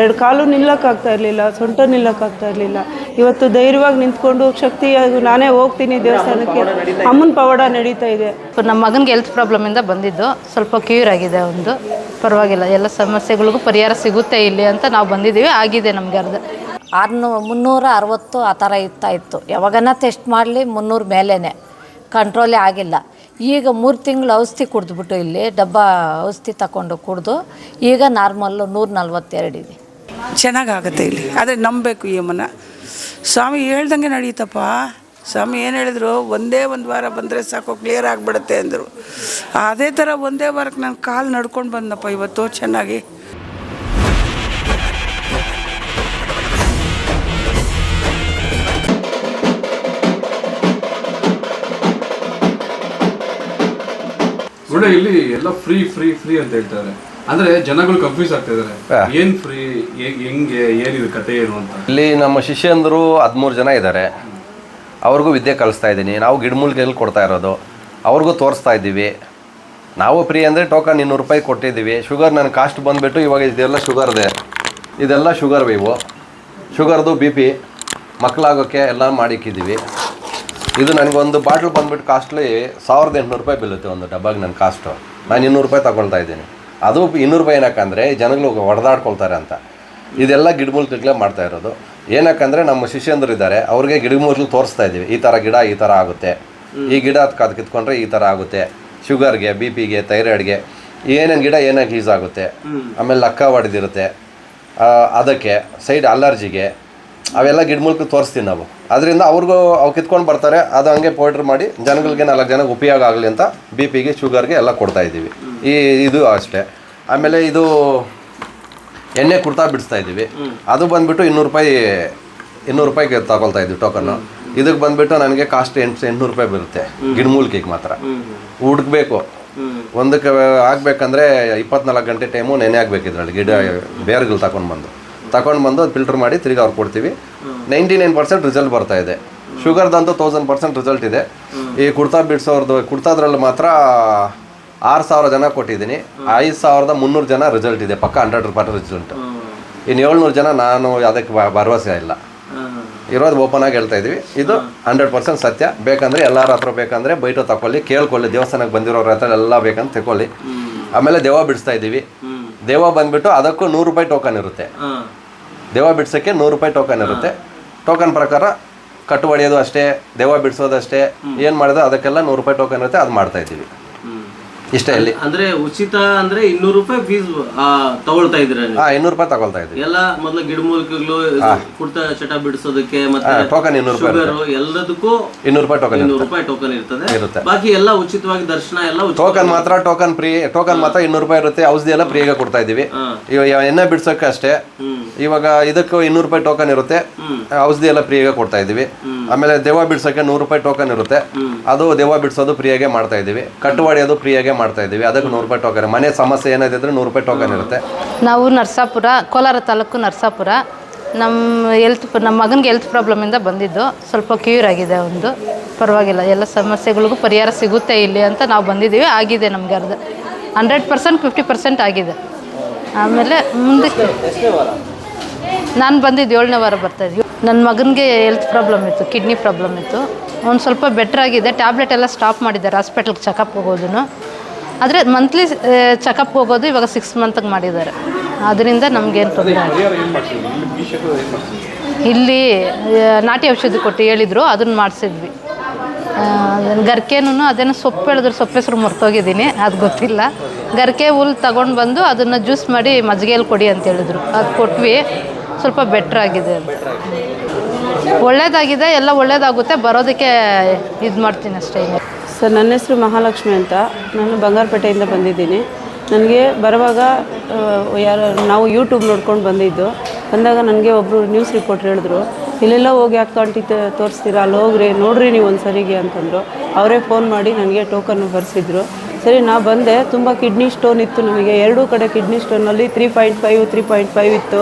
ಎರಡು ಕಾಲು ನಿಲ್ಲಕ್ಕಾಗ್ತಾ ಇರಲಿಲ್ಲ ಸೊಂಟ ನಿಲ್ಲಕ್ಕಾಗ್ತಾ ಇರಲಿಲ್ಲ. ಇವತ್ತು ಧೈರ್ಯವಾಗಿ ನಿಂತ್ಕೊಂಡು ಶಕ್ತಿ ಅದು ನಾನೇ ಹೋಗ್ತೀನಿ ದೇವಸ್ಥಾನಕ್ಕೆ. ಅಮ್ಮನ ಪವಾಡ ನಡೀತಾ ಇದೆ. ನಮ್ಮ ಮಗನಿಗೆ ಹೆಲ್ತ್ ಪ್ರಾಬ್ಲಮಿಂದ ಬಂದಿದ್ದು. ಸ್ವಲ್ಪ ಕ್ಯೂರ್ ಆಗಿದೆ ಒಂದು. ಪರವಾಗಿಲ್ಲ ಎಲ್ಲ ಸಮಸ್ಯೆಗಳಿಗೂ ಪರಿಹಾರ ಸಿಗುತ್ತೆ ಇಲ್ಲಿ ಅಂತ ನಾವು ಬಂದಿದ್ದೀವಿ. ಆಗಿದೆ ನಮಗೆ ಅರ್ಧ. ಆರ್ನೂ ಮುನ್ನೂರ ಅರವತ್ತು ಆ ಥರ ಇರ್ತಾ ಇತ್ತು. ಯಾವಾಗನ ಟೆಸ್ಟ್ ಮಾಡಲಿ ಮುನ್ನೂರು ಮೇಲೇ ಕಂಟ್ರೋಲೇ ಆಗಿಲ್ಲ. ಈಗ ಮೂರು ತಿಂಗಳು ಔಷಧಿ ಕುಡಿದ್ಬಿಟ್ಟು ಇಲ್ಲಿ ಡಬ್ಬ ಔಷಧಿ ತಗೊಂಡು ಕುಡಿದು ಈಗ ನಾರ್ಮಲ್ಲು ನೂರ ನಲ್ವತ್ತೆರಡು ಇದೆ. ಚೆನ್ನಾಗಾಗುತ್ತೆ ಇಲ್ಲಿ. ಆದರೆ ನಂಬಬೇಕು ಈ ಅಮ್ಮನ. ಸ್ವಾಮಿ ಹೇಳ್ದಂಗೆ ನಡೀತಪ್ಪ. ಸ್ವಾಮಿ ಏನು ಹೇಳಿದ್ರು? ಒಂದೇ ಒಂದು ವಾರ ಬಂದರೆ ಸಾಕು ಕ್ಲಿಯರ್ ಆಗಿಬಿಡುತ್ತೆ ಅಂದರು. ಅದೇ ಥರ ಒಂದೇ ವಾರಕ್ಕೆ ನಾನು ಕಾಲು ನಡ್ಕೊಂಡು ಬಂದಪ್ಪ ಇವತ್ತು, ಚೆನ್ನಾಗಿ. ಇಲ್ಲಿ ಎಲ್ಲ ಫ್ರೀ ಫ್ರೀ ಫ್ರೀ ಅಂತ ಹೇಳ್ತಾರೆ. ಅಂದ್ರೆ ಜನಗಳು ಕನ್ಫ್ಯೂಸ್ ಆಗ್ತಾ ಇದಾರೆ. ಏನ್ ಫ್ರೀ ಹೆಂಗೆ ಏನಿದೆ ಕತೆ ಏನು ಅಂತ? ಇಲ್ಲಿ ನಮ್ಮ ಶಿಷ್ಯಂದರು ಹದಿಮೂರು ಜನ ಇದ್ದಾರೆ ಅವ್ರಿಗೂ ವಿದ್ಯೆ ಕಲಿಸ್ತಾ ಇದ್ದೀನಿ. ನಾವು ಗಿಡಮೂಲಿಕೆಗಳು ಕೊಡ್ತಾ ಇರೋದು. ಅವ್ರಿಗೂ ತೋರಿಸ್ತಾ ಇದ್ದೀವಿ. ನಾವು ಫ್ರೀ ಅಂದರೆ ಟೋಕನ್ ಇನ್ನೂರು ರೂಪಾಯಿ ಕೊಟ್ಟಿದ್ದೀವಿ. ಶುಗರ್ ನನ್ನ ಕಾಸ್ಟ್ ಬಂದುಬಿಟ್ಟು ಇವಾಗ ಇದೆಲ್ಲ ಶುಗರ್ದೆ ಇದೆಲ್ಲ ಶುಗರ್ ಇವು. ಶುಗರ್ದು ಬಿ ಪಿ ಮಕ್ಕಳಾಗೋಕ್ಕೆ ಎಲ್ಲ ಮಾಡಿಕ್ಕಿದ್ದೀವಿ. ಇದು ನನಗೊಂದು ಬಾಟ್ಲ್ ಬಂದ್ಬಿಟ್ಟು ಕಾಸ್ಟ್ಲಿ ಸಾವಿರದ ಎಂಟುನೂರು ರೂಪಾಯಿ ಬೀಳುತ್ತೆ ಒಂದು ಡಬ್ಬಾಗೆ ನನ್ನ ಕಾಸ್ಟು ನಾನು ಇನ್ನೂರು ರೂಪಾಯಿ ತಗೊಳ್ತಾ ಇದ್ದೀನಿ. ಅದು ಇನ್ನೂರು ರೂಪಾಯಿ ಏನಕ್ಕಂದರೆ ಜನಗಳು ಹೊಡೆದಾಡ್ಕೊಳ್ತಾರೆ ಅಂತ. ಇದೆಲ್ಲ ಗಿಡಮೂಲಿಕೆಗಳೇ ಮಾಡ್ತಾ ಇರೋದು. ಏನಕ್ಕಂದರೆ ನಮ್ಮ ಶಿಷ್ಯಂದರು ಇದ್ದಾರೆ ಅವ್ರಿಗೆ ಗಿಡಮೂಲಿಕೆ ತೋರಿಸ್ತಾ ಇದ್ದೀವಿ. ಈ ಥರ ಗಿಡ ಈ ಥರ ಆಗುತ್ತೆ. ಈ ಗಿಡ ಅದಕ್ಕೆ ಅದು ಕಿತ್ಕೊಂಡ್ರೆ ಈ ಥರ ಆಗುತ್ತೆ. ಶುಗರ್ಗೆ ಬಿ ಪಿಗೆ ಥೈರಾಯ್ಡ್ಗೆ ಏನೇನು ಗಿಡ ಏನಾಗಿ ಯೂಸ್ ಆಗುತ್ತೆ. ಆಮೇಲೆ ಲಕ್ಕ ಹೊಡೆದಿರುತ್ತೆ ಅದಕ್ಕೆ ಸೈಡ್ ಅಲರ್ಜಿಗೆ ಅವೆಲ್ಲ ಗಿಡಮೂಲಿಕೆ ತೋರಿಸ್ತೀವಿ ನಾವು. ಅದರಿಂದ ಅವ್ರಿಗೂ ಅವು ಕಿತ್ಕೊಂಡು ಬರ್ತಾರೆ, ಅದು ಹಂಗೆ ಪೌಡ್ರ್ ಮಾಡಿ ಜನಗಳಿಗೆ ನಾಲ್ಕು ಜನಕ್ಕೆ ಉಪಯೋಗ ಆಗಲಿ ಅಂತ ಬಿ ಪಿಗೆ ಶುಗರ್ಗೆ ಎಲ್ಲ ಕೊಡ್ತಾ ಇದ್ದೀವಿ. ಈ ಇದು ಅಷ್ಟೇ. ಆಮೇಲೆ ಇದು ಎಣ್ಣೆ ಕುರ್ತಾ ಬಿಡಿಸ್ತಾ ಇದ್ದೀವಿ. ಅದು ಬಂದ್ಬಿಟ್ಟು ಇನ್ನೂರು ರೂಪಾಯಿ, ಇನ್ನೂರು ರೂಪಾಯಿಗೆ ತಗೊಳ್ತಾ ಇದ್ವಿ ಟೋಕನ್ನು ಇದಕ್ಕೆ ಬಂದುಬಿಟ್ಟು ನನಗೆ ಕಾಸ್ಟ್ ಎಂಟು ಎಂಟುನೂರು ರೂಪಾಯಿ ಬರುತ್ತೆ ಗಿಡಮೂಲಿಕೆಗೆ ಮಾತ್ರ. ಹುಡುಕ್ಬೇಕು. ಒಂದಕ್ಕೆ ಆಗಬೇಕಂದ್ರೆ ಇಪ್ಪತ್ನಾಲ್ಕು ಗಂಟೆ ಟೈಮು ನೆನೆ ಆಗಬೇಕು ಇದರಲ್ಲಿ ಗಿಡ ಬೇರ್ಗಳು ತಗೊಂಡು ಬಂದು. ತಗೊಂಡು ಬಂದು ಅದು ಫಿಲ್ಟರ್ ಮಾಡಿ ತಿರುಗಿ ಅವ್ರು ಕೊಡ್ತೀವಿ. ನೈಂಟಿ ನೈನ್ ಪರ್ಸೆಂಟ್ ರಿಸಲ್ಟ್ ಬರ್ತಾ ಇದೆ. ಶುಗರ್ದಂತೂ ತೌಸಂಡ್ ಪರ್ಸೆಂಟ್ ರಿಸಲ್ಟ್ ಇದೆ. ಈ ಕುರ್ತಾ ಬಿಡ್ಸೋರ್ದು ಕುರ್ತಾದ್ರಲ್ಲಿ ಮಾತ್ರ ಆರು ಸಾವಿರ ಜನ ಕೊಟ್ಟಿದ್ದೀನಿ. ಐದು ಸಾವಿರದ ಮುನ್ನೂರು ಜನ ರಿಸಲ್ಟ್ ಇದೆ. ಪಕ್ಕ ಹಂಡ್ರೆಡ್ ರೂಪಾಯಿ ರಿಸಲ್ಟ್ ಇನ್ನು ಏಳ್ನೂರು ಜನ ನಾನು ಅದಕ್ಕೆ ಭರವಸೆ ಇಲ್ಲ. ಇರೋದು ಓಪನ್ ಆಗಿ ಹೇಳ್ತಾ ಇದೀವಿ. ಇದು ಹಂಡ್ರೆಡ್ ಪರ್ಸೆಂಟ್ ಸತ್ಯ. ಬೇಕಂದ್ರೆ ಎಲ್ಲರ ಹತ್ರ ಬೇಕಂದ್ರೆ ಬೈಟು ತಕೊಳ್ಳಿ ಕೇಳ್ಕೊಳ್ಳಿ ದೇವಸ್ಥಾನಕ್ಕೆ ಬಂದಿರೋರ ಹತ್ರ ಎಲ್ಲ ಬೇಕಂತ ತಕೊಳ್ಳಿ ಆಮೇಲೆ ದೇವ ಬಿಡಿಸ್ತಾ ಇದ್ದೀವಿ ದೇವ ಬಂದ್ಬಿಟ್ಟು ಅದಕ್ಕೂ ನೂರು ರೂಪಾಯಿ ಟೋಕನ್ ಇರುತ್ತೆ. ದೇವ ಬಿಡ್ಸೋಕ್ಕೆ ನೂರು ರೂಪಾಯಿ ಟೋಕನ್ ಇರುತ್ತೆ. ಟೋಕನ್ ಪ್ರಕಾರ ಕಟ್ಟು ಹೊಡೆಯೋದು ಅಷ್ಟೇ ದೇವ ಬಿಡಿಸೋದು ಅಷ್ಟೇ ಏನು ಮಾಡಿದ್ರೆ ಅದಕ್ಕೆಲ್ಲ ನೂರು ರೂಪಾಯಿ ಟೋಕನ್ ಇರುತ್ತೆ ಅದು ಮಾಡ್ತಾ ಇದ್ದೀವಿ. ಇಷ್ಟೇ ಅಲ್ಲಿ. ಅಂದ್ರೆ ಉಚಿತ ಅಂದ್ರೆ ಇನ್ನೂರು ರೂಪಾಯಿ ಫೀಸ್ ತಗೊಳ್ತಾ ಇದ್ರ ಹಾ ಇನ್ನೂರು ರೂಪಾಯಿ ತಗೊಳ್ತಾ ಇದ್ದೀವಿ. ಎಲ್ಲ ಮೊದಲ ಗಿಡಮೂಲಿಕೆಗಳು ಕುರ್ತಾ ಚಟ ಬಿಡಿಸೋದಕ್ಕೆ ಮತ್ತೆ ಟೋಕನ್ ಇನ್ನೂರು ರೂಪಾಯಿ ಎಲ್ಲದಕ್ಕೂ ಇನ್ನೂರು ರೂಪಾಯಿ ಟೋಕನ್ ಇನ್ನೂರು ರೂಪಾಯಿ ಟೋಕನ್ ಇರ್ತದೆ. ಇರುತ್ತೆ. ಬಾಕಿ ಎಲ್ಲ ಉಚಿತವಾಗಿ ದರ್ಶನ ಎಲ್ಲ ಟೋಕನ್ ಮಾತ್ರ ಟೋಕನ್ ಫ್ರೀ ಟೋಕನ್ ಮಾತ್ರ ಇನ್ನೂರು ರೂಪಾಯಿ ಇರುತ್ತೆ. ಔಷಧಿ ಎಲ್ಲ ಫ್ರೀಯಾಗಿ ಕೊಡ್ತಾ ಇದೀವಿ ಇವಾಗ ಎಣ್ಣೆ ಬಿಡ್ಸೋಕೆ ಅಷ್ಟೇ ಇವಾಗ ಇದಕ್ಕೂ ಇನ್ನೂರು ರೂಪಾಯಿ ಟೋಕನ್ ಇರುತ್ತೆ. ಔಷಧಿ ಎಲ್ಲ ಫ್ರೀಯಾಗಿ ಕೊಡ್ತಾ ಇದೀವಿ ಆಮೇಲೆ ದೆವ್ವ ಬಿಡ್ಸೋಕೆ ನೂರು ರೂಪಾಯಿ ಟೋಕನ್ ಇರುತ್ತೆ. ಅದು ದೇವ ಬಿಡ್ಸೋದು ಫ್ರೀಯಾಗೆ ಮಾಡ್ತಾ ಇದೀವಿ ಕಟ್ಟುವಾಡಿಯೋದು ಫ್ರೀಯಾಗೆ ಮಾಡ್ತಾ ಇದೀವಿ ಅದಕ್ಕೆ ನೂರು ರೂಪಾಯಿ ಟೋಕನ್ ಮನೆ ಸಮಸ್ಯೆ ಏನಾದಿದ್ರೆ ನೂರು ರೂಪಾಯಿ ಟೋಕನ್ ಇರುತ್ತೆ. ನಾವು ನರಸಾಪುರ ಕೋಲಾರ ತಾಲೂಕು ನರಸಾಪುರ. ನಮ್ಮ ಹೆಲ್ತ್ ನಮ್ಮ ಮಗನಿಗೆ ಹೆಲ್ತ್ ಪ್ರಾಬ್ಲಮಿಂದ ಬಂದಿದ್ದು. ಸ್ವಲ್ಪ ಕ್ಯೂರ್ ಆಗಿದೆ ಒಂದು. ಪರವಾಗಿಲ್ಲ. ಎಲ್ಲ ಸಮಸ್ಯೆಗಳಿಗೂ ಪರಿಹಾರ ಸಿಗುತ್ತೆ ಇಲ್ಲಿ ಅಂತ ನಾವು ಬಂದಿದ್ದೀವಿ. ಆಗಿದೆ ನಮಗೆ ಅರ್ಧ. ಹಂಡ್ರೆಡ್ ಪರ್ಸೆಂಟ್ ಫಿಫ್ಟಿ ಪರ್ಸೆಂಟ್ ಆಗಿದೆ. ಆಮೇಲೆ ಮುಂದಕ್ಕೆ ನಾನು ಬಂದಿದ್ದು ಏಳನೇ ವಾರ ಬರ್ತಾಯಿದ್ವಿ ನನ್ನ ಮಗನಿಗೆ ಹೆಲ್ತ್ ಪ್ರಾಬ್ಲಮ್ ಇತ್ತು ಕಿಡ್ನಿ ಪ್ರಾಬ್ಲಮ್ ಇತ್ತು. ಒಂದು ಸ್ವಲ್ಪ ಬೆಟ್ರ್ ಆಗಿದೆ ಟ್ಯಾಬ್ಲೆಟ್ ಎಲ್ಲ ಸ್ಟಾಪ್ ಮಾಡಿದ್ದಾರೆ ಹಾಸ್ಪಿಟ್ಲ್ಗೆ ಚೆಕಪ್ ಹೋಗೋದನ್ನು ಆದರೆ ಮಂತ್ಲಿ ಚೆಕಪ್ ಹೋಗೋದು ಇವಾಗ ಸಿಕ್ಸ್ ಮಂತ್ಗೆ ಮಾಡಿದ್ದಾರೆ. ಅದರಿಂದ ನಮಗೇನು ತೊಂದರೆ ಇಲ್ಲಿ. ನಾಟಿ ಔಷಧಿ ಕೊಟ್ಟು ಹೇಳಿದರು, ಅದನ್ನು ಮಾಡಿಸಿದ್ವಿ. ಗರ್ಕೆನೂ ಅದೇನೋ ಸೊಪ್ಪು ಹೇಳಿದ್ರು ಸೊಪ್ಪು ಹೆಸರು ಮರ್ತೋಗಿದ್ದೀನಿ ಅದು ಗೊತ್ತಿಲ್ಲ. ಗರ್ಕೆ ಹುಲ್ ತಗೊಂಡು ಬಂದು ಅದನ್ನು ಜ್ಯೂಸ್ ಮಾಡಿ ಮಜ್ಜಿಗೆಯಲ್ಲಿ ಕೊಡಿ ಅಂತ ಹೇಳಿದ್ರು. ಅದು ಕೊಟ್ವಿ. ಸ್ವಲ್ಪ ಬೆಟ್ರ್ ಆಗಿದೆ ಒಳ್ಳೇದಾಗಿದೆ, ಎಲ್ಲ ಒಳ್ಳೇದಾಗುತ್ತೆ, ಬರೋದಕ್ಕೆ ಇದು ಮಾಡ್ತೀನಿ ಅಷ್ಟೇ. ಸರ್, ನನ್ನ ಹೆಸರು ಮಹಾಲಕ್ಷ್ಮಿ ಅಂತ. ನಾನು ಬಂಗಾರಪೇಟೆಯಿಂದ ಬಂದಿದ್ದೀನಿ. ನನಗೆ ಬರುವಾಗ ಯಾರು, ನಾವು ಯೂಟ್ಯೂಬ್ ನೋಡ್ಕೊಂಡು ಬಂದಿದ್ದು. ಬಂದಾಗ ನನಗೆ ಒಬ್ಬರು ನ್ಯೂಸ್ ರಿಪೋರ್ಟ್ ಹೇಳಿದ್ರು, ಇಲ್ಲೆಲ್ಲ ಹೋಗಿ ಯಾಕೆ ಕಾಂಟಿ ತೋರಿಸ್ತೀರಾ? ಅಲ್ಲಿ ಹೋಗ್ರಿ, ನೋಡ್ರಿ ನೀವು ಒಂದು ಸರಿಗೆ ಅಂತಂದರು. ಅವರೇ ಫೋನ್ ಮಾಡಿ ನನಗೆ ಟೋಕನ್ ಬರೆಸಿದ್ರು. ಸರಿ, ನಾ ಬಂದೆ. ತುಂಬ ಕಿಡ್ನಿ ಸ್ಟೋನ್ ಇತ್ತು ನನಗೆ ಎರಡೂ ಕಡೆ kidney ಸ್ಟೋನಲ್ಲಿ three point five three point five ಇತ್ತು.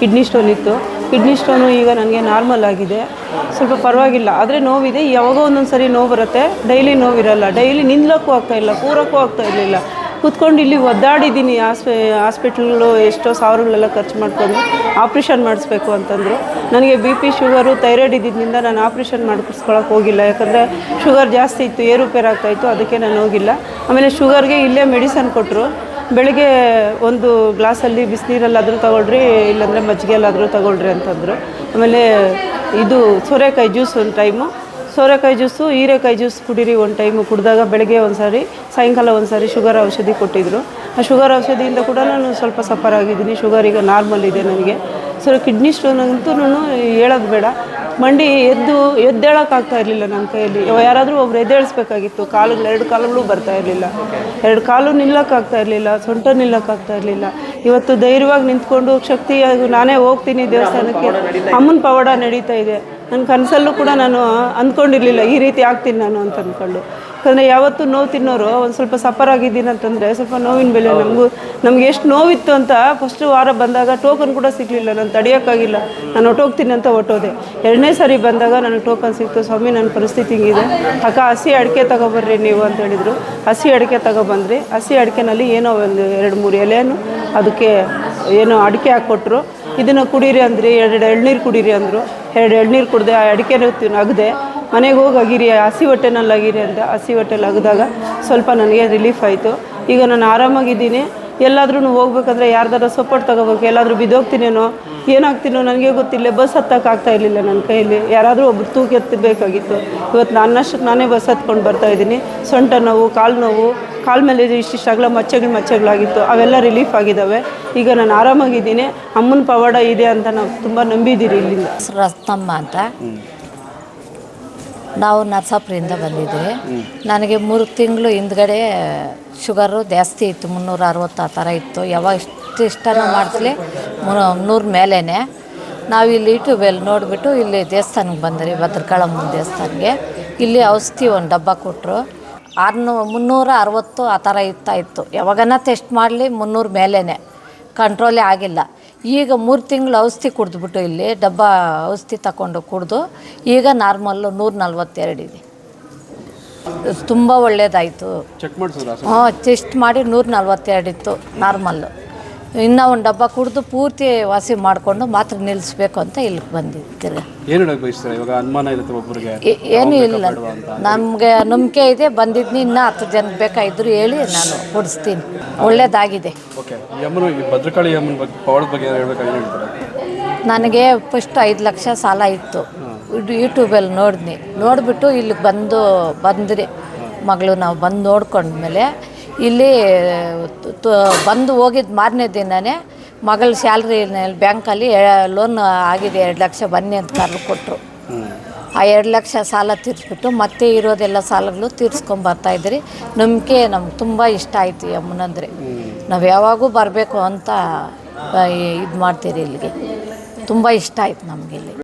ಕಿಡ್ನಿ ಸ್ಟೋನ್ ಇತ್ತು. ಕಿಡ್ನಿ ಸ್ಟೋನು ಈಗ ನನಗೆ ನಾರ್ಮಲ್ ಆಗಿದೆ. ಸ್ವಲ್ಪ ಪರವಾಗಿಲ್ಲ. ಆದರೆ ನೋವಿದೆ. ಯಾವಾಗೋ ಒಂದೊಂದು ಸರಿ ನೋವು ಬರುತ್ತೆ. ಡೈಲಿ ನೋವಿರಲ್ಲ. ಡೈಲಿ ನಿಲ್ಲಕ್ಕೂ ಆಗ್ತಾ ಇಲ್ಲ. ಕೂರಕ್ಕೂ ಆಗ್ತಾ ಇರಲಿಲ್ಲ. ಕೂತ್ಕೊಂಡು ಇಲ್ಲಿ ಒದ್ದಾಡಿದ್ದೀನಿ. ಆಸ್ಪೆ ಹಾಸ್ಪಿಟ್ಲು ಎಷ್ಟೋ ಸಾವಿರಗಳೆಲ್ಲ ಖರ್ಚು ಮಾಡ್ಕೊಂಡು ಆಪ್ರೇಷನ್ ಮಾಡಿಸ್ಬೇಕು ಅಂತಂದರು. ನನಗೆ ಬಿ ಪಿ ಶುಗರು, ಥೈರಾಯ್ಡ್ ಇದ್ದಿದ್ದರಿಂದ ನಾನು ಆಪ್ರೇಷನ್ ಮಾಡಿಸ್ಕೊಳಕ್ಕೆ ಹೋಗಿಲ್ಲ. ಯಾಕಂದರೆ ಶುಗರ್ ಜಾಸ್ತಿ ಇತ್ತು ಏರುಪೇರಾಗ್ತಾಯಿತ್ತು ಅದಕ್ಕೆ ನಾನು ಹೋಗಿಲ್ಲ. ಆಮೇಲೆ ಶುಗರ್ಗೆ ಇಲ್ಲೇ ಮೆಡಿಸನ್ ಕೊಟ್ಟರು ಬೆಳಗ್ಗೆ ಒಂದು ಗ್ಲಾಸಲ್ಲಿ ಬಿಸಿನೀರಲ್ಲಾದರೂ ತಗೊಳ್ರಿ, ಇಲ್ಲಾಂದರೆ ಮಜ್ಜಿಗೆಲ್ಲಾದರೂ ತಗೊಳ್ರಿ ಅಂತಂದರು. ಆಮೇಲೆ ಇದು ಸೋರೆಕಾಯಿ ಜ್ಯೂಸ್ ಒಂದು ಟೈಮು. ಸೋರೆಕಾಯಿ ಜ್ಯೂಸು, ಹೀರೆಕಾಯಿ ಜ್ಯೂಸ್ ಕುಡೀರಿ ಒಂದು ಟೈಮು. ಕುಡಿದಾಗ ಬೆಳಗ್ಗೆ ಒಂದು ಸಾರಿ ಸಾಯಂಕಾಲ ಒಂದು ಸಾರಿ ಶುಗರ್ ಔಷಧಿ ಕೊಟ್ಟಿದ್ದರು ಆ ಶುಗರ್ ಔಷಧಿಯಿಂದ ಕೂಡ ನಾನು ಸ್ವಲ್ಪ ಸಫರ್ ಆಗಿದ್ದೀನಿ. ಶುಗರ್ ಈಗ ನಾರ್ಮಲ್ ಇದೆ ನನಗೆ. ಸೊ ಕಿಡ್ನಿ ಸ್ಟೋನ್ ಅಂತೂ ನಾನು ಹೇಳೋದು ಬೇಡ. ಮಂಡಿ ಎದ್ದು ಎದ್ದೇಳೋಕ್ಕಾಗ್ತಾ ಇರಲಿಲ್ಲ ನನ್ನ ಕೈಯಲ್ಲಿ. ಯಾರಾದರೂ ಒಬ್ರು ಎದ್ದೇಳಿಸ್ಬೇಕಾಗಿತ್ತು. ಕಾಲುಗಳು, ಎರಡು ಕಾಲುಗಳು ಬರ್ತಾ ಇರಲಿಲ್ಲ. ಎರಡು ಕಾಲು ನಿಲ್ಲೋಕ್ಕಾಗ್ತಾ ಇರಲಿಲ್ಲ, ಸೊಂಟ ನಿಲ್ಲೋಕ್ಕಾಗ್ತಾ ಇರಲಿಲ್ಲ. ಇವತ್ತು ಧೈರ್ಯವಾಗಿ ನಿಂತ್ಕೊಂಡು ಶಕ್ತಿಯಾಗಿ ನಾನೇ ಹೋಗ್ತೀನಿ ದೇವಸ್ಥಾನಕ್ಕೆ. ಅಮ್ಮನ ಪವಾಡ ನಡೀತಾ ಇದೆ. ನನ್ನ ಕನಸಲ್ಲೂ ಕೂಡ ನಾನು ಅಂದ್ಕೊಂಡಿರಲಿಲ್ಲ, ಈ ರೀತಿ ಆಗ್ತೀನಿ ನಾನು ಅಂತ ಅಂದ್ಕೊಂಡು. ಯಾಕಂದರೆ ಯಾವತ್ತೂ ನೋವು ತಿನ್ನೋರು ಒಂದು ಸ್ವಲ್ಪ ಸಫರ್ ಆಗಿದ್ದೀನಿ ಅಂತಂದ್ರೆ ಸ್ವಲ್ಪ ನೋವಿನ ಬೆಲೆ ನಮಗೂ ನಮ್ಗೆ ಎಷ್ಟು ನೋವಿತ್ತು ಅಂತ ಫಸ್ಟ್ ವಾರ ಬಂದಾಗ ಟೋಕನ್ ಕೂಡ ಸಿಗಲಿಲ್ಲ ನಾನು ತಡೆಯೋಕ್ಕಾಗಿಲ್ಲ. ನಾನು ಹೊಟ್ಟೋಗ್ತೀನಿ ಅಂತ ಹೊಟ್ಟೋದೆ. ಎರಡನೇ ಸಾರಿ ಬಂದಾಗ ನನಗೆ ಟೋಕನ್ ಸಿಕ್ತು. ಸ್ವಾಮಿ ನನ್ನ ಪರಿಸ್ಥಿತಿ ಹಿಂಗಿದೆ. ಅಕ್ಕ ಹಸಿ ಅಡಿಕೆ ತಗೊಬರ್ರಿ ನೀವು ಅಂತ ಹೇಳಿದರು. ಹಸಿ ಅಡಿಕೆ ತಗೊಬಂದ್ರಿ. ಹಸಿ ಅಡಿಕೆನಲ್ಲಿ ಏನೋ ಒಂದು ಎರಡು ಮೂರು ಎಲೆಯನ್ನು ಅದಕ್ಕೆ ಏನೋ ಅಡಿಕೆ ಹಾಕ್ಕೊಟ್ರು. ಇದನ್ನು ಕುಡೀರಿ ಅಂದ್ರಿ. ಎರಡು ಎಳ್ನೀರು ಕುಡೀರಿ ಅಂದರು. ಎರಡು ಎಳ್ನೀರು ಕುಡಿದೆ ಆ ಅಡಿಕೆನೂ ಅಗದೆ. ಮನೆಗೆ ಹೋಗಿ ಅಗಿರಿ ಹಸಿ ಹೊಟ್ಟೆನಲ್ಲಿ ಅಗಿರಿ ಅಂತ ಹಸಿ ಹೊಟ್ಟೆಲಿ ಅಗಿದಾಗ ಸ್ವಲ್ಪ ನನಗೆ ರಿಲೀಫ್ ಆಯಿತು. ಈಗ ನಾನು ಆರಾಮಾಗಿದ್ದೀನಿ. ಎಲ್ಲಾದ್ರೂ ಹೋಗ್ಬೇಕಂದ್ರೆ ಯಾರ್ದಾರ ಸಪೋರ್ಟ್ ತಗೋಬೇಕು ಎಲ್ಲಾದರೂ ಬಿದ್ದೋಗ್ತೀನೇನೋ ಏನಾಗ್ತೀನೋ ನನಗೆ ಗೊತ್ತಿಲ್ಲ. ಬಸ್ ಹತ್ತಕ್ಕೆ ಆಗ್ತಾ ಇರಲಿಲ್ಲ ನನ್ನ ಕೈಯಲ್ಲಿ. ಯಾರಾದರೂ ಒಬ್ರು ತೂಕ ಎತ್ತಬೇಕಾಗಿತ್ತು. ಇವತ್ತು ನನ್ನಷ್ಟಕ್ಕೆ ನಾನೇ ಬಸ್ ಹತ್ಕೊಂಡು ಬರ್ತಾ ಇದ್ದೀನಿ. ಸೊಂಟ ನೋವು ಕಾಲು ನೋವು ಕಾಲ ಮೇಲೆ ಇಷ್ಟಿಷ್ಟು ಅಗಲ ಮಚ್ಚಗಳು ಮಚ್ಚಗಳಾಗಿತ್ತು. ಅವೆಲ್ಲ ರಿಲೀಫ್ ಆಗಿದ್ದಾವೆ. ಈಗ ನಾನು ಆರಾಮಾಗಿದ್ದೀನಿ. ಅಮ್ಮನ ಪವಾಡ ಇದೆ ಅಂತ ನಾವು ತುಂಬ ನಂಬಿದ್ದೀರಿ ಇಲ್ಲಿಂದ. ರತ್ನಮ್ಮ ಅಂತ. ನಾವು ನರ್ಸಾಪುರಿಂದ ಬಂದಿದ್ವಿ. ನನಗೆ ಮೂರು ತಿಂಗಳು ಹಿಂದ್ಗಡೆ ಶುಗರು ಜಾಸ್ತಿ ಇತ್ತು, ಮುನ್ನೂರ ಅರವತ್ತು ಆ ಥರ ಇತ್ತು. ಯಾವಾಗ ಇಷ್ಟು ಇಷ್ಟನ ಮಾಡಿಸ್ಲಿ ನೂರ ಮೇಲೇ ನಾವು ಇಲ್ಲಿ ಯೂಟ್ಯೂಬಲ್ಲಿ ನೋಡಿಬಿಟ್ಟು ಇಲ್ಲಿ ದೇವಸ್ಥಾನಕ್ಕೆ ಬಂದ್ರಿ ಭದ್ರಕಾಳಮ್ಮನ ದೇವಸ್ಥಾನಕ್ಕೆ. ಇಲ್ಲಿ ಔಷಧಿ ಒಂದು ಡಬ್ಬ ಕೊಟ್ಟರು ಆರುನೂ, ಮುನ್ನೂರ ಅರವತ್ತು ಆ ಥರ ಇರ್ತಾಯಿತ್ತು ಯಾವಾಗನ ಟೆಸ್ಟ್ ಮಾಡಲಿ, ಮುನ್ನೂರು ಮೇಲೇ ಕಂಟ್ರೋಲೇ ಆಗಿಲ್ಲ. ಈಗ ಮೂರು ತಿಂಗಳು ಔಷಧಿ ಕುಡಿದ್ಬಿಟ್ಟು ಇಲ್ಲಿ ಡಬ್ಬ ಔಷಧಿ ತಗೊಂಡು ಕುಡಿದು ಈಗ ನಾರ್ಮಲ್ಲು ನೂರ ನಲ್ವತ್ತೆರಡಿದೆ ತುಂಬ ಒಳ್ಳೆಯದಾಯಿತು ಚೆಕ್ ಮಾಡಿಸಿದ್ರ? ಹ್ಞೂ ಟೆಸ್ಟ್ ಮಾಡಿ ನೂರ ನಲ್ವತ್ತೆರಡು ಇತ್ತು ನಾರ್ಮಲ್ಲು ಇನ್ನೂ ಒಂದು ಡಬ್ಬ ಕುಡಿದು ಪೂರ್ತಿ ವಾಸಿ ಮಾಡಿಕೊಂಡು ಮಾತ್ರ ನಿಲ್ಲಿಸ್ಬೇಕು ಅಂತ ಇಲ್ಲಿಗೆ ಬಂದಿದ್ದು ತಿರ್ಗಾ ಏನು ಹೇಳಕ್ ಬಯಸ್ತಾರೆ? ಇವಾಗ ಅನುಮಾನ ಇರುತ್ತೆ ಒಬ್ಬರಿಗೆ ಏನೂ ಇಲ್ಲ. ನಮಗೆ ನಂಬಿಕೆ ಇದೆ. ಬಂದಿದ್ನಿ ಇನ್ನೂ ಹತ್ತು ಜನ ಬೇಕಾಗಿದ್ರು ಹೇಳಿ ನಾನು ಕೊಡಿಸ್ತೀನಿ. ಒಳ್ಳೇದಾಗಿದೆ. ಓಕೆ. ಈ ಈ ಭದ್ರಕಾಳಿ ಅಮ್ಮನ ಬಗ್ಗೆ ಪವಾಡದ ಬಗ್ಗೆ ಏನು ಹೇಳ್ಬೇಕಾದ್ರೆ ಹೇಳ್ತಾರೆ? ನನಗೆ ಫಸ್ಟ್ ಐದು ಲಕ್ಷ ಸಾಲ ಇತ್ತು. ಯೂಟ್ಯೂಬಲ್ಲಿ ನೋಡಿದ್ನಿ. ನೋಡಿಬಿಟ್ಟು ಇಲ್ಲಿಗೆ ಬಂದು ಬಂದ್ರಿ. ಮಗಳು ನಾವು ಬಂದು ನೋಡ್ಕೊಂಡ್ಮೇಲೆ ಇಲ್ಲಿ ಬಂದು ಹೋಗಿದ್ದು ಮಾರನೇ ದಿನವೇ ಮಗಳ ಸ್ಯಾಲ್ರಿ ಬ್ಯಾಂಕಲ್ಲಿ ಲೋನ್ ಆಗಿದೆ ಎರಡು ಲಕ್ಷ ಬನ್ನಿ ಅಂತ ಕರೆದು ಕೊಟ್ಟರು ಆ ಎರಡು ಲಕ್ಷ ಸಾಲ ತೀರಿಸ್ಬಿಟ್ಟು ಮತ್ತೆ ಇರೋದೆಲ್ಲ ಸಾಲಗಳು ತೀರ್ಸ್ಕೊಂಬರ್ತಾ ಇದ್ರಿ. ನಂಬಿಕೆ ನಮ್ಗೆ ತುಂಬ ಇಷ್ಟ ಆಯ್ತು ಅಮ್ಮನಂದ್ರೆ. ನಾವು ಯಾವಾಗೂ ಬರಬೇಕು ಅಂತ ಇದು ಮಾಡ್ತೀರಿ ಇಲ್ಲಿಗೆ. ತುಂಬ ಇಷ್ಟ ಆಯ್ತು ನಮಗೆ ಇಲ್ಲಿ.